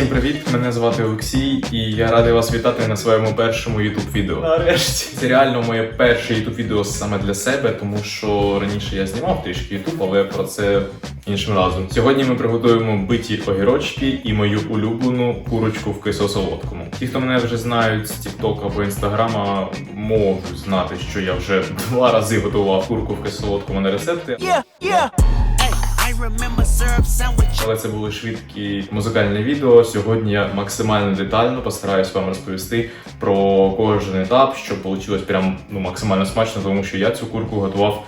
Всім привіт! Мене звати Олексій, і я радий вас вітати на своєму першому youtube відео. Нарешті це реально моє перше youtube відео саме для себе, тому що раніше я знімав трішки youtube, але про це іншим разом. Сьогодні ми приготуємо биті огірочки і мою улюблену курочку в кисло-солодкому. Ті, хто мене вже знають з TikTok або інстаграма, можуть знати, що я вже два рази готував курку в кисло-солодкому на рецепти. Yeah, yeah. Але це були швидкі музикальні відео. Сьогодні я максимально детально постараюсь вам розповісти про кожен етап, щоб вийшло прям ну максимально смачно, тому що я цю курку готував.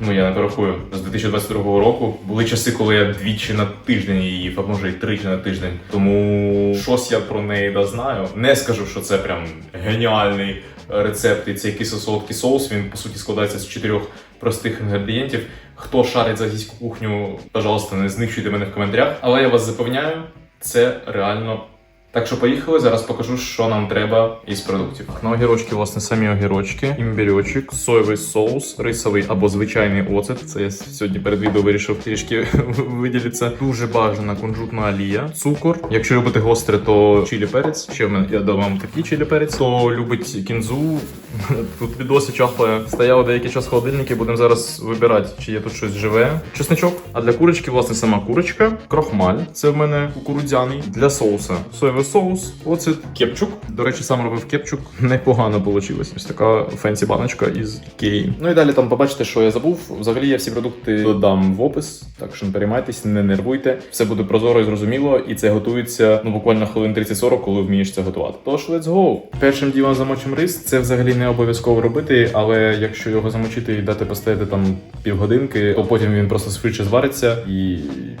Ну я не порахую з 2022 року. Були часи, коли я двічі на тиждень її а може й тричі на тиждень. Тому щось я про неї дознаю. Не скажу, що це прям геніальний рецепт. І цей кисло-солодкий соус. Він по суті складається з чотирьох простих інгредієнтів. Хто шарить за гіську кухню, пожалуйста, не знищуйте мене в коментарях. Але я вас запевняю, це реально. Так що поїхали, зараз покажу, що нам треба із продуктів. На огірочки, власне, самі огірочки, імбірьочок, соєвий соус, рисовий або звичайний оцет. Це я сьогодні перед відео вирішив трішки виділитися. Дуже бажана кунжутна олія, цукор. Якщо любите гостре, то чилі перець. Ще в мене я вам такий чилі перець. Хто любить кінзу, тут відосі чахле. Стояв деякий час в холодильнику, будемо зараз вибирати, чи є тут щось живе. Чесничок. А для курочки, власне, сама курочка, крохмаль. Це в мене кукурудзяний. Для соуса. Соєвий соус, оцет, кепчук. До речі, сам робив кепчук. Непогано вийшло. Ось така фенсі баночка із Ікеї. Ну і далі там побачите, що я забув. Взагалі я всі продукти додам в опис, так що не переймайтесь, не нервуйте. Все буде прозоро і зрозуміло, і це готується ну буквально хвилин 30-40, коли вмієш це готувати. Тож let's go! Першим ділом замочимо рис. Це взагалі не обов'язково робити, але якщо його замочити і дати постояти там півгодинки, то потім він просто швидше звариться і,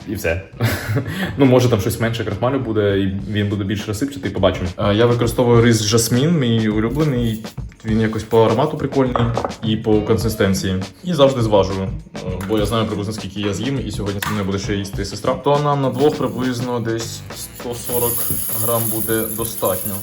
і все. ну може там щось менше крахмалю буде, і він буде більш розсипчатий, побачимо. Е, Я використовую рис жасмін, мій улюблений. Він якось по аромату прикольний і по консистенції. І завжди зважую, е, бо я знаю приблизно скільки я з'їм, і сьогодні це не буде ще їсти сестра. То нам на двох приблизно десь 140 грам буде достатньо.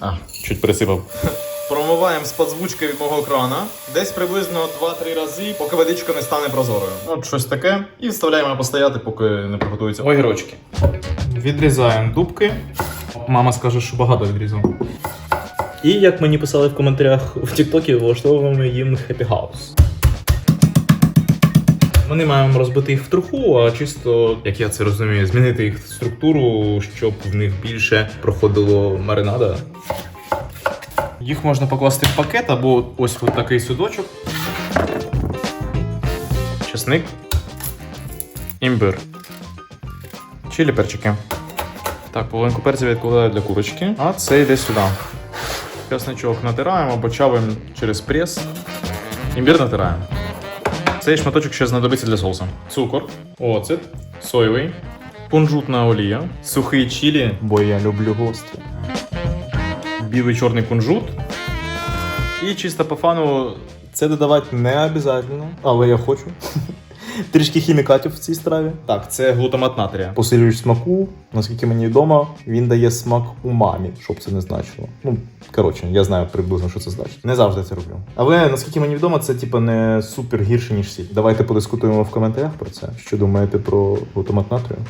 А, чуть пересипав. Промиваємо з подзвучки від мого крана. Десь приблизно 2-3 рази, поки водичка не стане прозорою. От щось таке. І вставляємо постояти, поки не приготуються огірочки. Відрізаємо дубки. Мама скаже, що багато відрізав. І як мені писали в коментарях в Тіктокі, влаштовуємо їм хеппі хаус. Ми не маємо розбити їх в труху, а чисто, як я це розумію, змінити їх структуру, щоб в них більше проходило маринада. Їх можна покласти в пакет або ось от такий судочок. Чесник. Імбир. Чилі перчики. Так, половинку перця відкладаю для курочки. А це йде сюди. Чесничок натираємо або чавимо через прес. Імбір натираємо. Цей шматочок ще знадобиться для соусу. Цукор, оцет, соєвий, кунжутна олія, сухий чилі, бо я люблю гострі білий чорний кунжут. І чисто по фану Це додавати не обов'язково, але я хочу. Трішки хімікатів в цій страві. Так, це глутамат натрія. Посилюєш смаку, наскільки мені відомо, він дає смак умамі, щоб це не значило. Ну, коротше, я знаю приблизно, що це значить. Не завжди це роблю. Але наскільки мені відомо, це типа не супер гірше, ніж сіль. Давайте подискутуємо в коментарях про це. Що думаєте про глутамат натрію?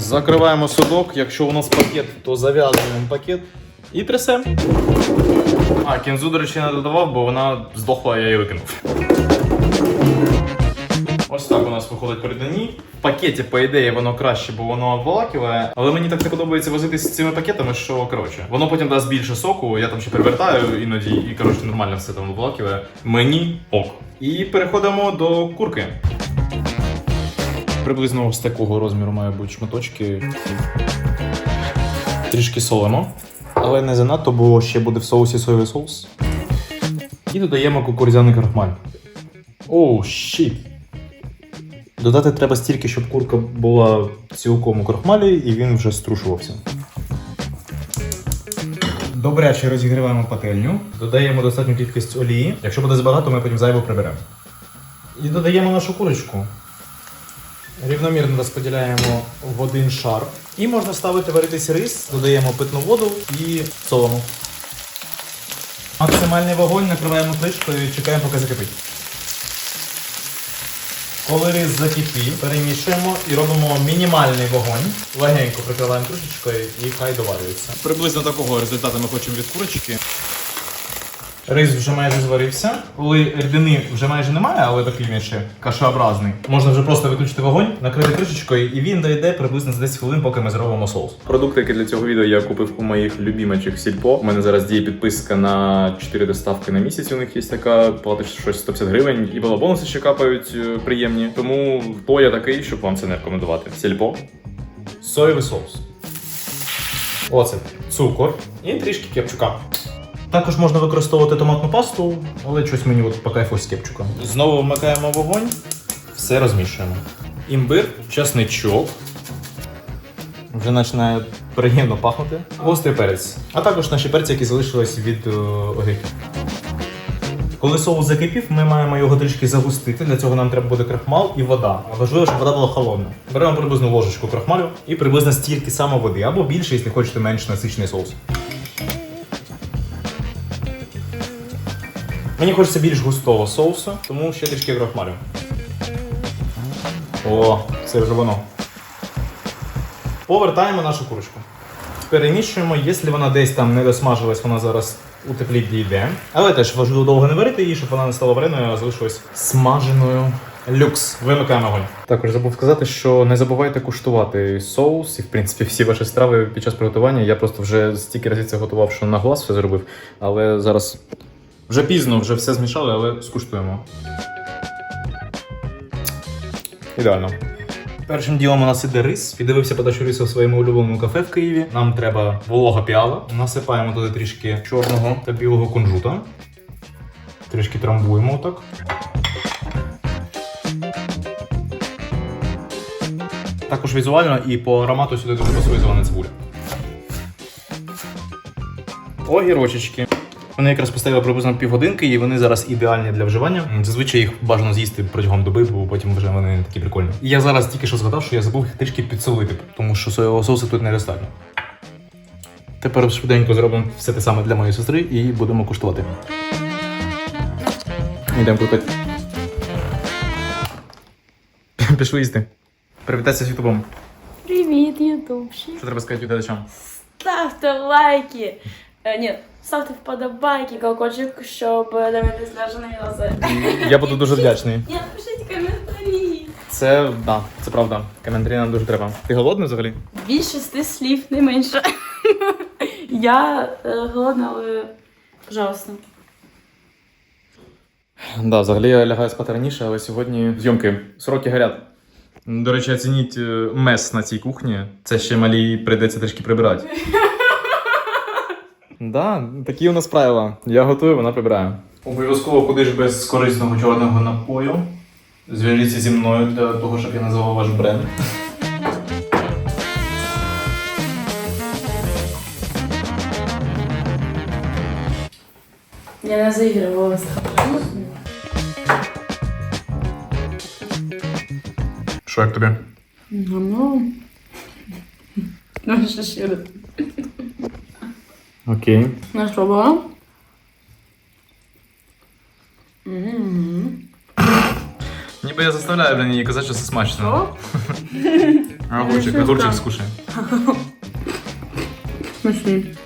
Закриваємо судок. Якщо у нас пакет, то зав'язуємо пакет і трясемо. А, кінзу, до речі, не додавав, бо вона здохла, я її викинув. Ось так у нас виходить при дні. В пакеті, по ідеї, воно краще, бо воно обволакиває. Але мені так не подобається возитися з цими пакетами, що коротше, воно потім дасть більше соку. Я там ще перевертаю іноді, і коротше нормально все там обволакиває. Мені ок. І переходимо до курки. Приблизно ось такого розміру мають бути шматочки. Трішки солимо. Але не занадто, бо ще буде в соусі соєвий соус. І додаємо кукурудзяний крахмаль. Оу, щіт. Додати треба стільки, щоб курка була цілком у крохмалі, і він вже струшувався. Добряче розігріваємо пательню. Додаємо достатню кількість олії. Якщо буде забагато, ми потім зайву приберемо. І додаємо нашу курочку. Рівномірно розподіляємо в один шар. І можна ставити варитись рис, додаємо питну воду і соломо. Максимальний вогонь накриваємо кришкою і чекаємо, поки закипить. Коли рис закипів, перемішуємо і робимо мінімальний вогонь. Легенько прикриваємо трошечкою і хай доварюється. Приблизно такого результату ми хочемо від курочки. Рис вже майже зварився. Коли рідини вже майже немає, але такий він ще кашеобразний. Можна вже просто виключити вогонь, накрити кришечкою, і він дойде приблизно за 10 хвилин, поки ми зробимо соус. Продукти, які для цього відео я купив у моїх любімачок Сільпо. У мене зараз діє підписка на 4 доставки на місяць. У них є така, платиш щось 150 гривень, і бонуси ще капають е, приємні. Тому хто я такий, щоб вам це не рекомендувати. Сільпо. Соєвий соус. Оцет, цукор і трішки кепчука. Також можна використовувати томатну пасту, але щось мені от по кайфу з кепчуком. Знову вмикаємо вогонь, все розмішуємо. Імбир, часничок. Вже починає приємно пахнути. Гострий перець. А також наші перці, які залишились від е, огірків. Коли соус закипів, ми маємо його трішки загустити. Для цього нам треба буде крахмал і вода. Важливо, щоб вода була холодна. Беремо приблизно ложечку крахмалю і приблизно стільки само води, або більше, якщо хочете менш насичений соус. Мені хочеться більш густого соусу, тому ще трішки крахмалю. О, це вже воно. Повертаємо нашу курочку. Перемішуємо, якщо вона десь там не досмажилась, вона зараз у теплі дійде. Але теж важливо довго не варити її, щоб вона не стала вареною, а залишилась смаженою. Люкс. Вимикаємо огонь. Також забув сказати, що не забувайте куштувати соус і, в принципі, всі ваші страви під час приготування. Я просто вже стільки разів це готував, що на глаз все зробив. Але зараз вже пізно, вже все змішали, але скуштуємо. Ідеально. Першим ділом у нас іде рис. Піддивився подачу рису в своєму улюбленому кафе в Києві. Нам треба волога піала. Насипаємо туди трішки чорного та білого кунжута. Трішки трамбуємо отак. Також візуально і по аромату сюди дуже пасує зелена цибуля. Огірочечки. Вони якраз поставили приблизно півгодинки, і вони зараз ідеальні для вживання. Зазвичай їх бажано з'їсти протягом доби, бо потім вже вони не такі прикольні. І я зараз тільки що згадав, що я забув їх трішки підсолити, тому що соєвого соусу тут недостатньо. Тепер швиденько зробимо все те саме для моєї сестри і будемо куштувати. Йдемо купити. Пішли їсти. Привітайся з ютубом. Привіт, ютубчик. Що треба сказати глядачам? Ставте лайки. Е, ні, ставте вподобайки, колокольчик, щоб дивитися навіть на відоси. Я буду дуже вдячний. Ні, пишіть коментарі. Це да, це правда. Коментарі нам дуже треба. Ти голодний взагалі? Більше шести слів, не менше. Я е, голодна, але пожалуйста. Да, взагалі я лягаю спати раніше, але сьогодні зйомки. Сроки горять. До речі, оцініть е, мес на цій кухні. Це ще малій прийдеться трішки прибирати. Да, такі у нас правила. Я готую, вона прибирає. Обов'язково куди ж без корисного чорного напою. Зв'яжіться зі мною для того, щоб я назвав ваш бренд. Я не заігрувала з Що як тобі? Ну, ну, що ще раз. Окей. Ну, спробувала? Мгм. Ніби я заставляю блін, її казати, що це смачно. Що? Огурчик, Ну, огурчик так. скушай. Смачний.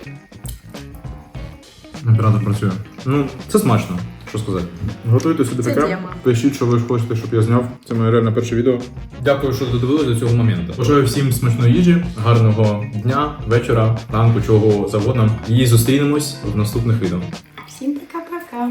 Оператор працює. Ну, це смачно. Що сказати? Готуйтеся до Це таке. тема. Пишіть, що ви хочете, щоб я зняв. Це моє реально перше відео. Дякую, що додивилися до цього моменту. Бажаю всім смачної їжі, гарного дня, вечора, ранку, чого завгодно. І зустрінемось в наступних відео. Всім пока-пока.